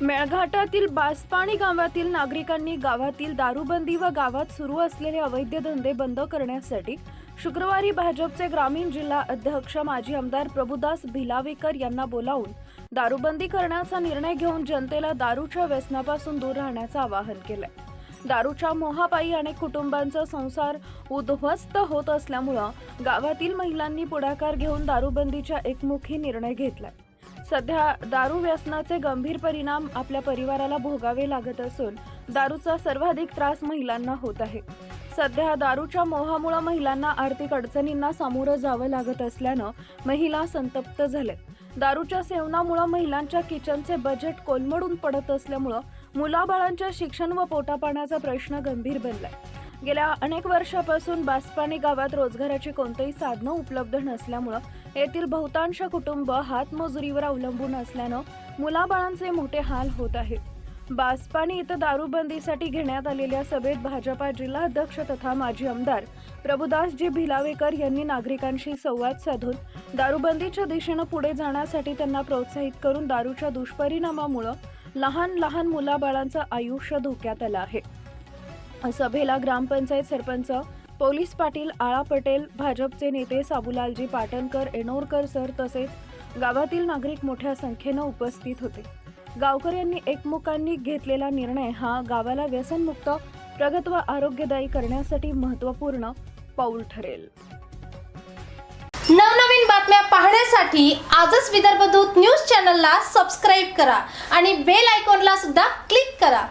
मेळघाटातील बासपाणी गावातील नागरिकांनी गावातील दारूबंदी व गावात सुरू असलेले अवैध धंदे बंद करण्यासाठी शुक्रवारी भाजपचे ग्रामीण जिल्हा अध्यक्ष माजी आमदार प्रभुदास भिलावेकर यांना बोलावून दारूबंदी करण्याचा निर्णय घेऊन जनतेला दारूच्या व्यसनापासून दूर राहण्याचं आवाहन केलंय. दारूच्या मोहापायी अनेक कुटुंबांचा संसार उद्ध्वस्त होत असल्यामुळं गावातील महिलांनी पुढाकार घेऊन दारूबंदीच्या एकमुखी निर्णय घेतलाय. सध्या दारू व्यसनाचे गंभीर परिणाम आपल्या परिवाराला भोगावे लागत असून दारूचा सर्वाधिक त्रास महिलांना होत आहे. सध्या दारूच्या मोहामुळे महिलांना आर्थिक अडचणींना सामोरं जावं लागत असल्यानं महिला संतप्त झाल्या. दारूच्या सेवनामुळे महिलांच्या किचनचे बजेट कोलमडून पडत असल्यामुळं मुलाबाळांच्या शिक्षण व पोटापाण्याचा प्रश्न गंभीर बनलाय. गेल्या अनेक वर्षापासून बासपाणी गावात रोजगाराची कोणतीही साधनं उपलब्ध नसल्यामुळं येथील बहुतांश कुटुंब हातमजुरीवर अवलंबून असल्यानं मुलाबाळांचे मोठे हाल होत आहेत बासपाणी इथं दारूबंदीसाठी घेण्यात आलेल्या सभेत भाजपा जिल्हाध्यक्ष तथा माजी आमदार प्रभुदासजी भिलावेकर यांनी नागरिकांशी संवाद साधून दारूबंदीच्या दिशेनं पुढे जाण्यासाठी त्यांना प्रोत्साहित करून दारूच्या दुष्परिणामामुळं लहान लहान मुलाबाळांचं आयुष्य धोक्यात आलं आहे. सभेला ग्रामपंचायत सरपंच पोलीस पाटील आळा पटेल भाजपचे नेते साबुलालजी पाटणकर एनोरकर सर तसेच गावातील नागरिक मोठ्या संख्येनं उपस्थित होते. गावकऱ्यांनी एकमुखांनी घेतलेला निर्णय हा गावाला व्यसनमुक्त प्रगत व आरोग्यदायी करण्यासाठी महत्त्वपूर्ण पाऊल ठरेल. नवनवीन बातम्या पाहण्यासाठी आजच विदर्भ दूत न्यूज चॅनलला सबस्क्राईब करा आणि बेल आयकॉनला सुद्धा क्लिक करा.